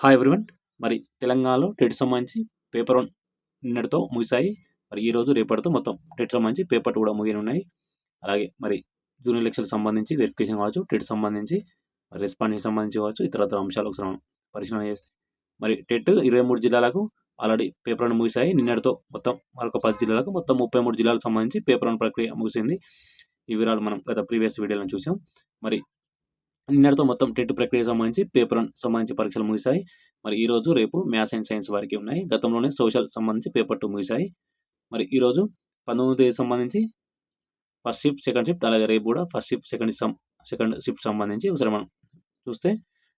Hi everyone మరి తెలంగాణలో TET సంబంధించి పేపర్ వన్ నిన్నటితో ముగిశాయి. మరి ఈరోజు రేపటితో మొత్తం టెట్ సంబంధించి పేపర్ టూ కూడా ముగియనున్నాయి. అలాగే మరి జూనియర్ ఎలక్షన్ సంబంధించి వెరిఫికేషన్ కావచ్చు టెట్ సంబంధించి మరి రెస్పాండింగ్ సంబంధించి కావచ్చు ఇతర అంశాలు ఒకసారి పరిశీలన చేస్తే. మరి టెట్ ఇరవై మూడు జిల్లాలకు ఆల్రెడీ పేపర్ వన్ ముగిశాయి. నిన్నటితో మొత్తం మరొక పది జిల్లాలకు మొత్తం ముప్పై మూడు జిల్లాలకు సంబంధించి పేపర్ వన్ ప్రక్రియ ముగిసింది. ఈ వివరాలు మనం గత ప్రీవియస్ వీడియోలను చూసాం. మరి నిన్నటితో మొత్తం టెట్ ప్రక్రియ సంబంధించి పేపర్ వన్ సంబంధించి పరీక్షలు ముగిశాయి. మరి ఈ రోజు రేపు మ్యాథ్స్ అండ్ సైన్స్ వారికి ఉన్నాయి. గతంలోనే సోషల్ సంబంధించి పేపర్ టూ ముగిశాయి. మరి ఈరోజు పంతొమ్మిది తేదీ సంబంధించి ఫస్ట్ షిఫ్ట్ సెకండ్ షిఫ్ట్ అలాగే రేపు కూడా first shift second second shift సంబంధించి ఒకసారి మనం చూస్తే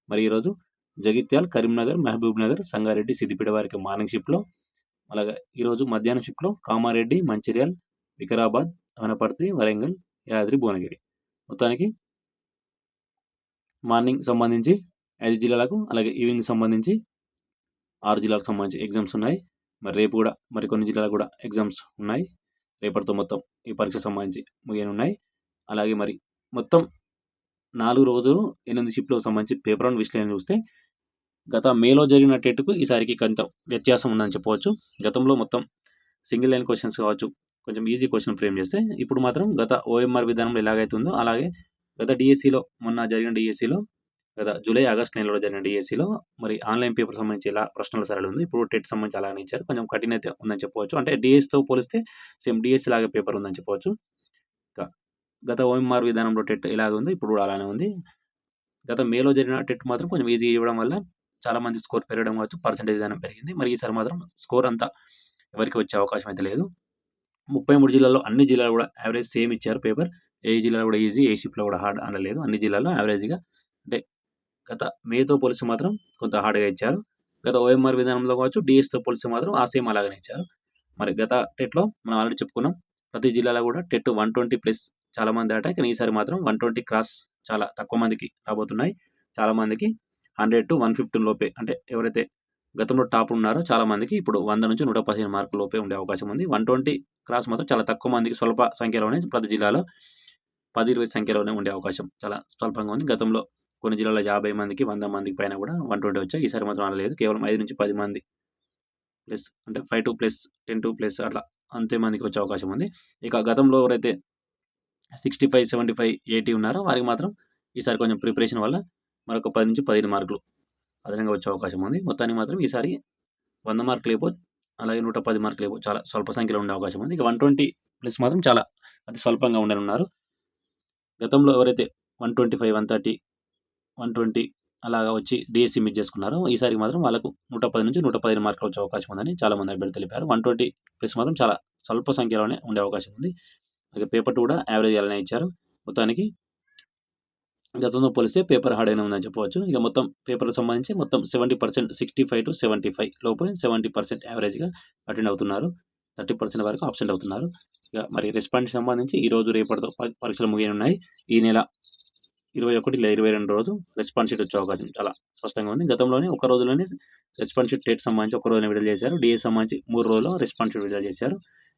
మరి ఈరోజు జగిత్యాల్ కరీంనగర్ మహబూబ్ నగర్ సంగారెడ్డి సిద్దిపేట వారికి మార్నింగ్ షిఫ్ట్లో అలాగే ఈరోజు మధ్యాహ్నం షిఫ్ట్లో కామారెడ్డి మంచిర్యాల్ వికారాబాద్ వనపర్తి వరంగల్ యాదాద్రి భువనగిరి. మొత్తానికి మార్నింగ్ సంబంధించి ఐదు జిల్లాలకు అలాగే ఈవినింగ్ సంబంధించి ఆరు జిల్లాలకు సంబంధించి ఎగ్జామ్స్ ఉన్నాయి. మరి రేపు కూడా మరి కొన్ని జిల్లాలకు కూడా ఎగ్జామ్స్ ఉన్నాయి. రేపటితో మొత్తం ఈ పరీక్ష సంబంధించి ముగియనున్నాయి. అలాగే మరి మొత్తం నాలుగు రోజులు ఎనిమిది షిఫ్ట్లకు సంబంధించి పేపర్ వన్ విశ్లేషణ చూస్తే గత మేలో జరిగిన టెట్కు ఈసారికి కొంత వ్యత్యాసం ఉందని చెప్పవచ్చు. గతంలో మొత్తం సింగిల్ లైన్ క్వశ్చన్స్ కావచ్చు. కొంచెం ఈజీ క్వశ్చన్ ఫ్రేమ్ చేస్తే ఇప్పుడు మాత్రం గత ఓఎంఆర్ విధానంలో ఎలాగైతుందో అలాగే గత డిఎస్సిలో మొన్న జరిగిన డిఎస్సిలో గత జూలై ఆగస్ట్ నెలలో జరిగిన డిఎస్సిలో మరి ఆన్లైన్ పేపర్ సంబంధించి ఎలా ప్రశ్నల సరళి ఉంది. ఇప్పుడు టెట్ సంబంధించి అలానే ఇచ్చారు. కొంచెం కఠినత ఉందని చెప్పవచ్చు. అంటే డిఎస్తో పోలిస్తే సేమ్ డిఎస్సి లాగా పేపర్ ఉందని చెప్పవచ్చు. గత ఓఎంఆర్ విధానంలో టెట్ ఇలాగే ఉంది. ఇప్పుడు కూడా అలానే ఉంది. గత మేలో జరిగిన టెట్ మాత్రం కొంచెం ఈజీ ఇవ్వడం వల్ల చాలా మంది స్కోర్ పెరగడం కావచ్చు. పర్సెంటేజ్ విధానం పెరిగింది. మరి ఈసారి మాత్రం స్కోర్ అంతా ఎవరికి వచ్చే అవకాశం అయితే లేదు. ముప్పై మూడు జిల్లాల్లో అన్ని జిల్లాలు కూడా యావరేజ్ సేమ్ ఇచ్చారు పేపర్. ఏ జిల్లాలో కూడా ఈజీ ఏ షిప్లో కూడా హార్డ్ అనలేదు. అన్ని జిల్లాల్లో యావరేజ్గా అంటే గత మేతో పోలిస్తే మాత్రం కొంత హార్డ్గా ఇచ్చారు. గత ఓఎంఆర్ విధానంలో కావచ్చు డిఎస్తో పోలిస్తే మాత్రం ఆ సేమ్ అలాగనే ఇచ్చారు. మరి గత టెట్లో మనం ఆల్రెడీ చెప్పుకున్నాం ప్రతి జిల్లాలో కూడా టెట్ వన్ ట్వంటీ ప్లస్ చాలా మంది ఆట కానీ ఈసారి మాత్రం వన్ ట్వంటీ క్రాస్ చాలా తక్కువ మందికి రాబోతున్నాయి. చాలా మందికి హండ్రెడ్ టు వన్ ఫిఫ్టీన్ లోపే అంటే ఎవరైతే గతంలో టాప్ ఉన్నారో చాలా మందికి ఇప్పుడు వంద నుంచి నూట పదిహేను మార్కుల లోపే ఉండే అవకాశం ఉంది. వన్ ట్వంటీ క్రాస్ మాత్రం చాలా తక్కువ మందికి స్వల్ప సంఖ్యలోనే ప్రతి జిల్లాలో పది ఇరవై సంఖ్యలోనే ఉండే అవకాశం. చాలా స్వల్పంగా ఉంది. గతంలో కొన్ని జిల్లాలో యాభై మందికి వంద మందికి పైన కూడా వన్ ట్వంటీ వచ్చాయి. ఈసారి మాత్రం అనలేదు కేవలం ఐదు నుంచి పది మంది ప్లస్ అంటే five two plus ten two plus అట్లా అంతే మందికి వచ్చే అవకాశం ఉంది. ఇక గతంలో ఎవరైతే sixty five seventy five eighty ఉన్నారో వారికి మాత్రం ఈసారి కొంచెం ప్రిపరేషన్ వల్ల మరొక పది నుంచి పదిహేను మార్కులు అదనంగా వచ్చే అవకాశం ఉంది. మొత్తానికి మాత్రం ఈసారి వంద మార్కులు అయిపో అలాగే నూట పది మార్కులు అయిపో చాలా స్వల్ప సంఖ్యలో ఉండే అవకాశం ఉంది. ఇక వన్ ట్వంటీ ప్లస్ మాత్రం చాలా అతి స్వల్పంగా ఉండనున్నారు. గతంలో ఎవరైతే one twenty five one thirty one twenty అలాగా వచ్చి డిఎస్సి మిస్ చేసుకున్నారో ఈసారి మాత్రం వాళ్ళకు నూట పది నుంచి నూట పదిహేను మార్కులు వచ్చే అవకాశం ఉందని చాలామంది అభ్యర్థులు తెలిపారు. వన్ ట్వంటీ ప్లస్ మాత్రం చాలా స్వల్ప సంఖ్యలోనే ఉండే అవకాశం ఉంది. అలాగే పేపర్ టూ కూడా యావరేజ్ అలానే ఇచ్చారు. మొత్తానికి గతంతో పోలిస్తే పేపర్ హార్డ్ అయిన ఉందని చెప్పవచ్చు. ఇక మొత్తం పేపర్కి సంబంధించి మొత్తం seventy percent sixty five to seventy five లోపు సెవెంటీ పర్సెంట్ యావరేజ్గా అటెండ్ అవుతున్నారు. థర్టీ పర్సెంట్ వరకు అబ్సెంట్ అవుతున్నారు. ఇక మరి రెస్పాండ్కి సంబంధించి ఈ రోజు రేపటితో పరీక్షలు ముగియనున్నాయి. ఈ నెల ఇరవై ఒకటి లేదా ఇరవై రెండు రోజు రెస్పాన్స్ షీట్ వచ్చే అవకాశం చాలా స్పష్టంగా ఉంది. గతంలోనే ఒక రోజులోనే రెస్పాన్స్ షీట్ డేట్ సంబంధించి ఒక రోజున విడుదల చేశారు. డిఏ సంబంధించి మూడు రోజుల్లో రెస్పాన్స్ షీట్ విడుదల చేశారు.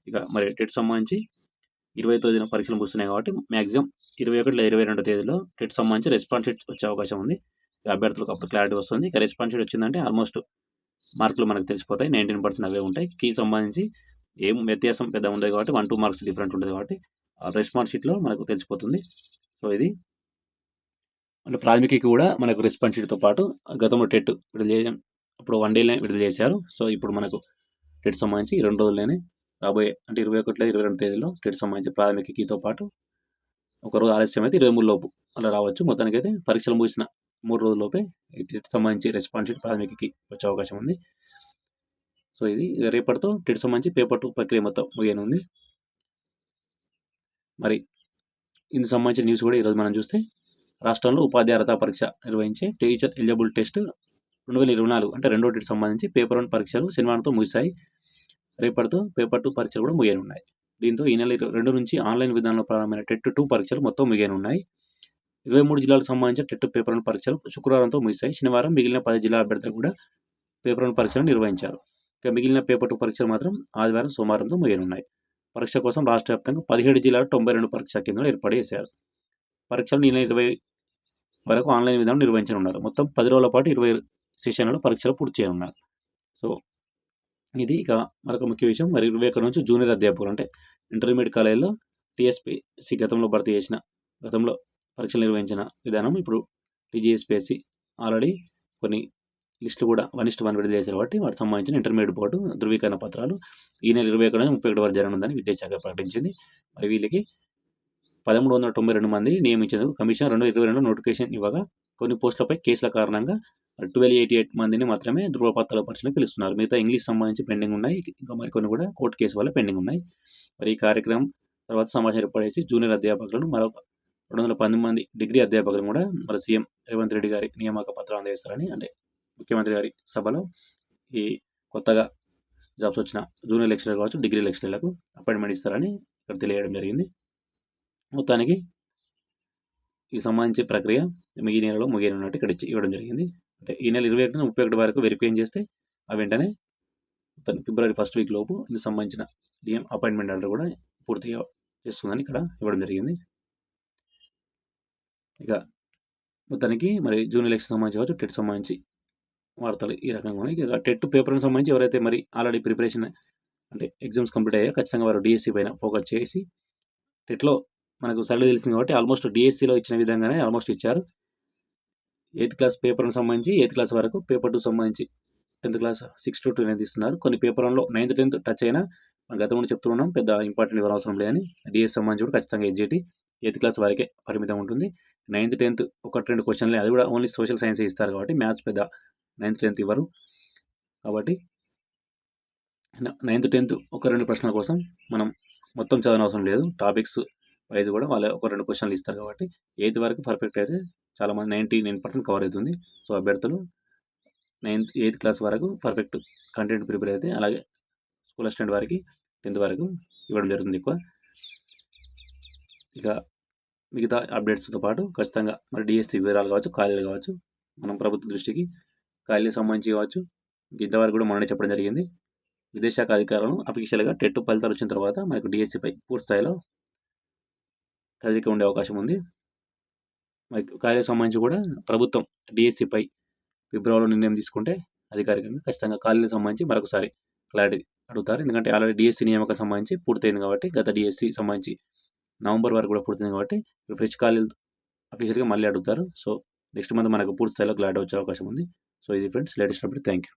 ఇక మరి టెట్ సంబంధించి ఇరవై తొమ్మిదిన పరీక్షలు ముగుస్తున్నాయి కాబట్టి మ్యాక్సిమం ఇరవై ఒకటి లేదా ఇరవై రెండు తేదీలో టెట్ సంబంధించి రెస్పాన్స్ షీట్ వచ్చే అవకాశం ఉంది. అభ్యర్థులకు అప్పుడు క్లారిటీ వస్తుంది. ఇక రెస్పాన్స్ షీట్ వచ్చిందంటే ఆల్మోస్ట్ మార్కులు మనకు తెలిసిపోతాయి. నైన్టీన్ పర్సెంట్ అవే ఉంటాయి. కీ సంబంధించి ఏం వ్యత్యాసం పెద్ద ఉండదు కాబట్టి వన్ టూ మార్క్స్ డిఫరెంట్ ఉంటుంది కాబట్టి రెస్పాన్స్ షీట్లో మనకు తెలిసిపోతుంది. సో ఇది అంటే ప్రాథమిక కూడా మనకు రెస్పాన్స్ షీట్తో పాటు గతంలో టెట్ విడుదల చేయడం అప్పుడు వన్ డేలోనే విడుదల చేశారు. సో ఇప్పుడు మనకు టెట్ సంబంధించి రెండు రోజుల్లోనే రాబోయే అంటే ఇరవై ఒకటిలో ఇరవై రెండు తేదీలో టెట్ సంబంధించి ప్రాథమిక కీతో పాటు ఒకరోజు ఆలస్యం అయితే ఇరవై మూడు లోపు అలా రావచ్చు. మొత్తానికి అయితే పరీక్షలు ముగిసిన మూడు రోజుల్లోపే టెట్ సంబంధించి రెస్పాన్స్ షీట్ ప్రాథమికకి వచ్చే అవకాశం ఉంది. సో ఇది రేపటితో టెట్ సంబంధించి పేపర్ టూ ప్రక్రియ మొత్తం ముగియనుంది. మరి ఇందుకు సంబంధించిన న్యూస్ కూడా ఈరోజు మనం చూస్తే రాష్ట్రంలో ఉపాధ్యాయ అర్హత పరీక్ష నిర్వహించే టీచర్ ఎలిజిబుల్ టెస్ట్ రెండు వేల ఇరవై నాలుగు అంటే రెండో టెట్ సంబంధించి పేపర్ వన్ పరీక్షలు శనివారంతో ముగిశాయి. రేపటితో పేపర్ టూ పరీక్షలు కూడా ముగియనున్నాయి. దీంతో ఈ నెల రెండు నుంచి ఆన్లైన్ విధానంలో ప్రారంభమైన టెట్ టూ పరీక్షలు మొత్తం ముగియనున్నాయి. ఇరవై మూడు జిల్లాలకు సంబంధించిన టెట్ పేపర్ వన్ పరీక్షలు శుక్రవారంతో ముగిశాయి. శనివారం మిగిలిన పది జిల్లా అభ్యర్థులు కూడా పేపర్ వన్ పరీక్షలు నిర్వహించారు. ఇక మిగిలిన పేపర్ టూ పరీక్షలు మాత్రం ఆదివారం సోమవారంతో ముగియనున్నాయి. పరీక్ష కోసం రాష్ట్ర వ్యాప్తంగా పదిహేడు జిల్లాలు తొంభై రెండు పరీక్షా కేంద్రాలు ఏర్పాటు చేశారు. పరీక్షలు నిన్న ఇరవై వరకు ఆన్లైన్ విధానం నిర్వహించనున్నారు. మొత్తం పది రోజుల పాటు ఇరవై సెషన్‌లలో పరీక్షలు పూర్తి చేయనున్నారు. సో, ఇది ఇక మరొక ముఖ్య విషయం. మరి 21 నుంచి జూనియర్ అధ్యాపకులు అంటే ఇంటర్మీడియట్ కాలేజీలో టీఎస్పీఎస్సీ గతంలో భర్తీ చేసిన గతంలో పరీక్షలు నిర్వహించిన విధానం ఇప్పుడు టీజీఎస్పీఎస్సీ ఆల్రెడీ కొన్ని లిస్టులు కూడా వన్ ఇస్ట్ వన్ విడుదల చేశారు కాబట్టి వాటికి సంబంధించిన ఇంటర్మీడియట్ బోర్డు ధృవీకరణ పత్రాలు ఈ నెల ఇరవై ఒకటి నుంచి ముప్పై ఒకటి వరకు జరగనుందని విద్యాశాఖ ప్రకటించింది. మరి వీళ్ళకి పదమూడు వందల తొంభై రెండు మంది నియమించేందుకు కమిషన్ రెండు ఇరవై రెండు నోటిఫికేషన్ ఇవ్వగా కొన్ని పోస్టులపై కేసుల కారణంగా ట్వెల్వ్ ఎయిటీ ఎయిట్ మందిని మాత్రమే ధృవపత్రాల పరీక్షను పిలుస్తున్నారు. మిగతా ఇంగ్లీష్ సంబంధించి పెండింగ్ ఉన్నాయి. ఇంకా మరికొన్ని కూడా కోర్టు కేసు వల్ల పెండింగ్ ఉన్నాయి. మరి ఈ కార్యక్రమం తర్వాత సమాచారం ఏర్పడేసి జూనియర్ అధ్యాపకులను మరొక రెండు వందల పంతొమ్మిది మంది డిగ్రీ అధ్యాపకులను కూడా మరి సీఎం రేవంత్ రెడ్డి గారి నియామక పత్రాలు అందజేస్తారని అంటే ముఖ్యమంత్రి గారి సభలో ఈ కొత్తగా జాబ్స్ వచ్చిన జూనియర్ లెక్చరర్ కావచ్చు డిగ్రీ లెక్చరర్లకు అపాయింట్మెంట్ ఇస్తారని ఇక్కడ తెలియడం జరిగింది. మొత్తానికి ఈ సంబంధించి ప్రక్రియ ఈ నెలలో ముగియనున్నట్టు ఇక్కడ ఇచ్చి ఇవ్వడం జరిగింది. అంటే ఈ నెల ఇరవై ఒకటి ముప్పై ఒకటి వరకు వెరిఫికేషన్ చేస్తే ఆ వెంటనే ఫిబ్రవరి ఫస్ట్ వీక్ లోపు ఇందుకు సంబంధించిన డిఎం అపాయింట్మెంట్ ఆర్డర్ కూడా పూర్తిగా చేస్తుందని ఇక్కడ ఇవ్వడం జరిగింది. ఇక మొత్తానికి మరి జూనియర్ ఎలక్షన్ సంబంధించి కావచ్చు టెట్ సంబంధించి వార్తలు ఈ రకంగా ఉన్నాయి. ఇక టెట్ పేపర్కి సంబంధించి ఎవరైతే మరి ఆల్రెడీ ప్రిపరేషన్ అంటే ఎగ్జామ్స్ కంప్లీట్ అయ్యాయి ఖచ్చితంగా వారు డిఎస్సి పైన ఫోకస్ చేసి టెట్లో మనకు సరళి తెలిసింది కాబట్టి ఆల్మోస్ట్ డిఎస్సిలో ఇచ్చిన విధంగానే ఆల్మోస్ట్ ఇచ్చారు. ఎయిత్ క్లాస్ పేపర్కి సంబంధించి ఎయిత్ క్లాస్ వరకు పేపర్ టూ సంబంధించి tenth class six to two అనేది ఇస్తున్నారు కొన్ని పేపర్లో నైన్త్ టెన్త్ టచ్ అయినా మనం గతంలో చెప్తున్నాం పెద్ద ఇంపార్టెంట్ ఇవ్వడం అవసరం లేదని డిఎస్ సంబంధించి కూడా ఖచ్చితంగా ఎడ్జిటి ఎయిత్ క్లాస్ వరకే పరిమితం ఉంటుంది. నైన్త్ టెన్త్ ఒకటి రెండు క్వశ్చన్లే అది కూడా ఓన్లీ సోషల్ సైన్స్ ఇస్తారు కాబట్టి మ్యాథ్స్ పెద్ద నైన్త్ టెన్త్ ఇవ్వరు. కాబట్టి నైన్త్ టెన్త్ ఒక రెండు ప్రశ్నల కోసం మనం మొత్తం చదవనవసరం అవసరం లేదు. టాపిక్స్ వైజ్ కూడా వాళ్ళ ఒక రెండు క్వశ్చన్లు ఇస్తారు కాబట్టి ఎయిత్ వరకు పర్ఫెక్ట్ అయితే చాలామంది నైంటీ నైన్ పర్సెంట్ కవర్ అవుతుంది. సో అభ్యర్థులు నైన్త్ ఎయిత్ క్లాస్ వరకు పర్ఫెక్ట్ కంటెంట్ ప్రిపేర్ అయితే అలాగే స్కూల్ అసిస్టెంట్ వారికి టెన్త్ వరకు ఇవ్వడం జరుగుతుంది ఎక్కువ. ఇక మిగతా అప్డేట్స్తో పాటు ఖచ్చితంగా మరి డిఎస్సి వివరాలు కావచ్చు ఖాళీలు కావచ్చు మనం ప్రభుత్వ దృష్టికి ఖాళీలకు సంబంధించి కావచ్చు. ఇంతవరకు కూడా మొన్న చెప్పడం జరిగింది. విదేశాఖ అధికారులను అఫీషియల్గా టెట్ ఫలితాలు వచ్చిన తర్వాత మనకు డిఎస్సిపై పూర్తి స్థాయిలో కదలిక ఉండే అవకాశం ఉంది. మరి ఖాళీలకు సంబంధించి కూడా ప్రభుత్వం డిఎస్సిపై ఫిబ్రవరిలో నిర్ణయం తీసుకుంటే అధికారికంగా ఖచ్చితంగా ఖాళీలకు సంబంధించి మరొకసారి క్లారిటీ అడుగుతారు. ఎందుకంటే ఆల్రెడీ డిఎస్సి నియామకం సంబంధించి పూర్తయింది కాబట్టి గత డిఎస్సి సంబంధించి నవంబర్ వరకు కూడా పూర్తయింది కాబట్టి ఫ్రెష్ ఖాళీలు అఫీషియల్గా మళ్ళీ అడుగుతారు. సో నెక్స్ట్ మంత్ మనకు పూర్తి స్థాయిలో క్లారిటీ వచ్చే అవకాశం ఉంది. సో ఇది friends latest update. Thank you